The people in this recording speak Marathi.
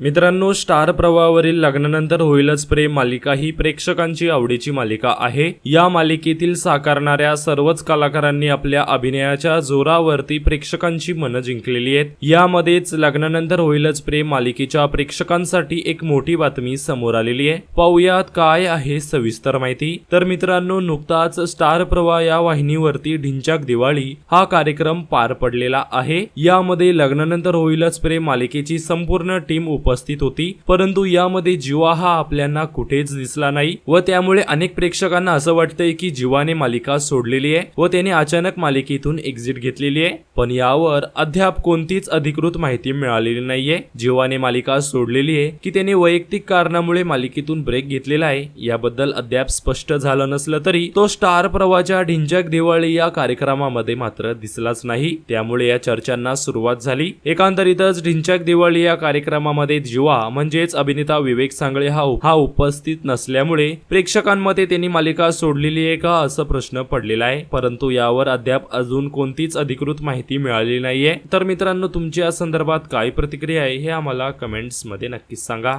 मित्रांनो स्टार प्रवाहावरील लग्नानंतर होईलच प्रेम मालिका ही प्रेक्षकांची आवडीची मालिका आहे. या मालिकेतील साकारणाऱ्या सर्वच कलाकारांनी आपल्या अभिनयाच्या जोरावरती प्रेक्षकांची मनं जिंकलेली आहेत. यामध्येच लग्नानंतर होईलच प्रेम मालिकेच्या प्रेक्षकांसाठी एक मोठी बातमी समोर आलेली आहे. पाहुयात काय आहे सविस्तर माहिती. तर मित्रांनो नुकताच स्टार प्रवाह या वाहिनीवरती ढिंचाक दिवाळी हा कार्यक्रम पार पडलेला आहे. यामध्ये लग्नानंतर होईलच प्रेम मालिकेची संपूर्ण टीम उपस्थित होती. परंतु यामध्ये जीवा हा आपल्याला कुठेच दिसला नाही व त्यामुळे अनेक प्रेक्षकांना असं वाटतंय की जीवाने मालिका सोडलेली आहे व त्याने अचानक मालिकेतून एक्झिट घेतलेली आहे. पण यावर अद्याप कोणतीच अधिकृत माहिती मिळालेली नाहीये. जीवाने मालिका सोडलेली आहे की त्याने वैयक्तिक कारणामुळे मालिकेतून ब्रेक घेतलेला आहे याबद्दल अद्याप स्पष्ट झालं नसलं तरी तो स्टार प्रवाच्या ढिंजक दिवाळी या कार्यक्रमामध्ये मात्र दिसलाच नाही. त्यामुळे या चर्चांना सुरुवात झाली. एकांतरितच ढिंचक दिवाळी या कार्यक्रमामध्ये जीवा म्हणजेच अभिनेता विवेक सांगळे हा हा उपस्थित नसल्यामुळे प्रेक्षकांमध्ये त्यांनी मालिका सोडलेली आहे का असं प्रश्न पडलेला आहे. परंतु यावर अद्याप अजून कोणतीच अधिकृत माहिती मिळाली नाहीये. तर मित्रांनो तुमची या संदर्भात काय प्रतिक्रिया आहे हे आम्हाला कमेंट्समध्ये नक्कीच सांगा.